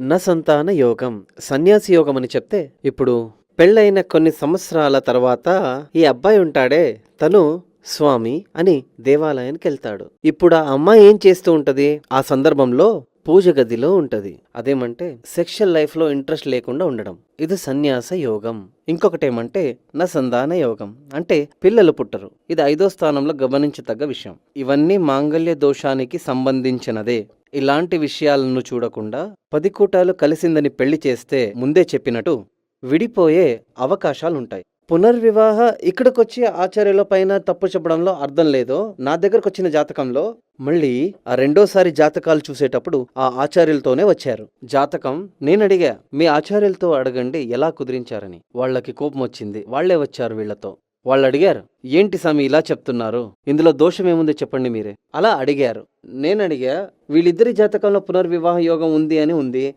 న సంతాన యోగం. సన్యాసి యోగం అని చెప్తే ఇప్పుడు పెళ్ళైన కొన్ని సంవత్సరాల తర్వాత ఈ అబ్బాయి ఉంటాడే తను స్వామి అని దేవాలయానికి వెళ్తాడు ఇప్పుడు ఆ అమ్మాయి ఏం చేస్తూ ఉంటది? ఆ సందర్భంలో పూజ గదిలో ఉంటది. అదేమంటే సెక్షువల్ లైఫ్లో ఇంట్రెస్ట్ లేకుండా ఉండడం. ఇది సన్యాస యోగం. ఇంకొకటేమంటే నా సంధాన యోగం. అంటే పిల్లలు పుట్టరు. ఇది ఐదో స్థానంలో గమనించదగ్గ విషయం. ఇవన్నీ మాంగళ్య దోషానికి సంబంధించినదే. ఇలాంటి విషయాలను చూడకుండా పది కూటాలు కలిసిందని పెళ్ళి చేస్తే ముందే చెప్పినట్టు విడిపోయే అవకాశాలుంటాయి. పునర్వివాహ ఇక్కడికొచ్చి ఆచార్యుల పైన తప్పు చెప్పడంలో అర్థం లేదో నా దగ్గరకు వచ్చిన జాతకంలో మళ్ళీ ఆ రెండోసారి జాతకాలు చూసేటప్పుడు ఆ ఆచార్యులతోనే వచ్చారు. జాతకం నేను అడిగా మీ ఆచార్యులతో అడగండి ఎలా కుదిరించారని? వాళ్ళకి కోపం వచ్చింది వాళ్ళే వచ్చారు వీళ్ళతో వాళ్ళు అడిగారు ఏంటి స్వామి ఇలా చెప్తున్నారు? ఇందులో దోషం ఏముంది చెప్పండి మీరే. అలా అడిగారు. నేను అడిగా వీళ్ళిద్దరి జాతకంలో పునర్వివాహ యోగం ఉంది అని ఉంది.